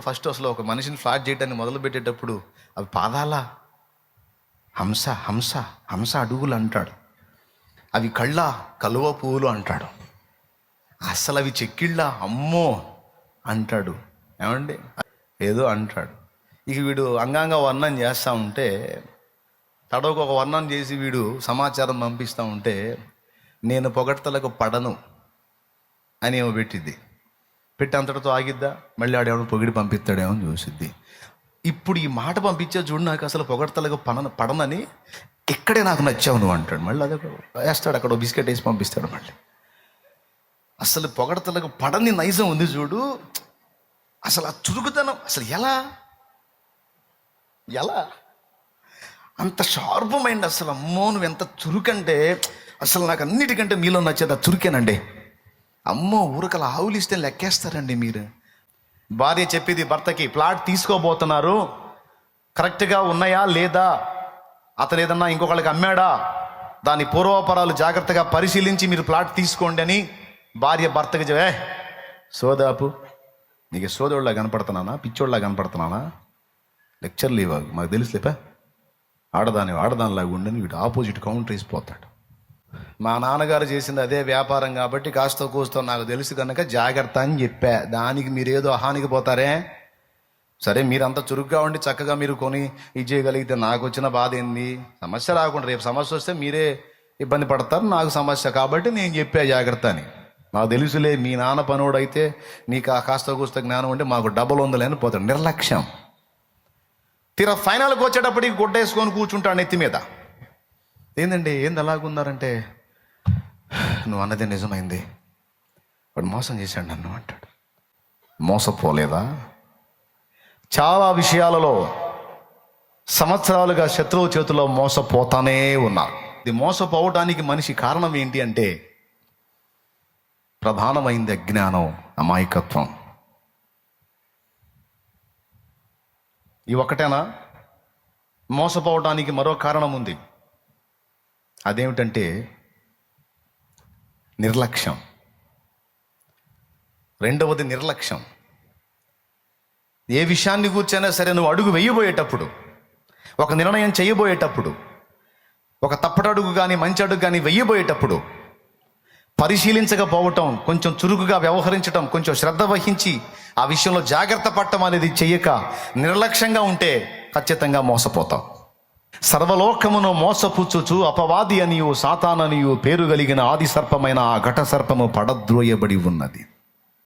First అసలు ఒక మనిషిని ఫ్లాట్ చేయడానికి మొదలు పెట్టేటప్పుడు అవి పాదాల హంస హంస హంస అడుగులు అంటాడు. అవి కళ్ళ కలువ పువ్వులు అంటాడు. అసలు అవి చెక్కిళ్ళ అమ్మో అంటాడు. ఏమండి? ఏదో అంటాడు. ఇక వీడు అంగాంగ వర్ణం చేస్తూ ఉంటే తడవకు ఒక వర్ణం చేసి వీడు సమాచారం పంపిస్తూ ఉంటే నేను పొగడ్తలకు పడను అని ఏమో పెట్టిద్ది. పెట్టి అంతటితో ఆగిద్దా? మళ్ళీ ఆడేమో పొగిడి పంపిస్తాడేమో అని చూసిద్ది. ఇప్పుడు ఈ మాట పంపించే చూడు నాకు అసలు పొగడతలకు పడన పడనని ఇక్కడే నాకు నచ్చావు నువ్వు అంటాడు. మళ్ళీ అదే వేస్తాడు అక్కడ బిస్కెట్ వేసి పంపిస్తాడు మళ్ళీ. అసలు పొగడతలకు పడని నైజం ఉంది చూడు. అసలు ఆ చురుకుతనం అసలు ఎలా? ఎలా? అంత షార్ప్ మైండ్ అసలు అమ్మో నువ్వు ఎంత చురుకంటే అసలు నాకు అన్నిటికంటే మీలో నచ్చేది ఆ చురుకేనండి. అమ్మో ఊరకల ఆవులిస్తే లెక్కేస్తారండి మీరు. భార్య చెప్పేది భర్తకి ప్లాట్ తీసుకోబోతున్నారు. కరెక్ట్గా ఉన్నాయా? లేదా? అతను ఏదన్నా ఇంకొకళ్ళకి అమ్మాడా? దాని పూర్వపరాలు జాగ్రత్తగా పరిశీలించి మీరు ప్లాట్ తీసుకోండి అని భార్య భర్తకి చెప్పే సోదాపు నీకు సోదోళ్ళ కనపడుతున్నానా? పిచ్చోళ్ళ కనపడుతున్నానా? లెక్చర్లు ఇవ్వ మాకు తెలుసులేపా. ఆడదాని ఆడదానిలాగా ఉండని వీడు ఆపోజిట్ కౌంటర్ వేసిపోతాడు మా నాన్నగారు చేసింది అదే వ్యాపారం కాబట్టి కాస్త కూస్తో నాకు తెలుసు కనుక జాగ్రత్త అని చెప్పా. దానికి మీరేదో హానికి పోతారే? సరే మీరంతా చురుగ్గా ఉండి చక్కగా మీరు కొని ఇది చేయగలిగితే నాకు వచ్చిన బాధ ఏంది? సమస్య రాకుండా రేపు సమస్య వస్తే మీరే ఇబ్బంది పడతారు నాకు సమస్య కాబట్టి నేను చెప్పా జాగ్రత్త అని. నాకు తెలుసులే మీ నాన్న పనుడైతే నీకు ఆ కాస్త కూస్త జ్ఞానం ఉంటే మాకు డబ్బులు ఉందలేని పోతాడు. నిర్లక్ష్యం. తీరా ఫైనల్కి వచ్చేటప్పటికి గుడ్డ వేసుకొని కూర్చుంటాడు నెత్తి మీద. ఏందండి? ఏంది అలాగున్నారంటే? నువ్వు అన్నది నిజమైంది. వాడు మోసం చేశాడు నన్ను అంటాడు. మోసపోలేదా? చాలా విషయాలలో సంవత్సరాలుగా శత్రువు చేతిలో మోసపోతానే ఉన్నారు ఇది మోసపోవడానికి మనిషి కారణం ఏంటి అంటే ప్రధానమైంది అజ్ఞానం అమాయకత్వం. ఈ ఒకటేనా మోసపోవడానికి మరో కారణం ఉంది. అదేమిటంటే నిర్లక్ష్యం. రెండవది నిర్లక్ష్యం. ఏ విషయాన్ని కూర్చైనా సరే నువ్వు అడుగు వేయబోయేటప్పుడు ఒక నిర్ణయం చేయబోయేటప్పుడు ఒక తప్పటడుగు కానీ మంచి అడుగు కానీ వెయ్యబోయేటప్పుడు పరిశీలించకపోవటం కొంచెం చురుకుగా వ్యవహరించటం కొంచెం శ్రద్ధ వహించి ఆ విషయంలో జాగ్రత్త పడటం అనేది చెయ్యక నిర్లక్ష్యంగా ఉంటే ఖచ్చితంగా మోసపోతాం సర్వలోకమును మోసపుచ్చుచు అపవాది అనియు సాతాననియు పేరు కలిగిన ఆది సర్పమైన ఆ ఘట సర్పము పడద్రోయబడి ఉన్నది.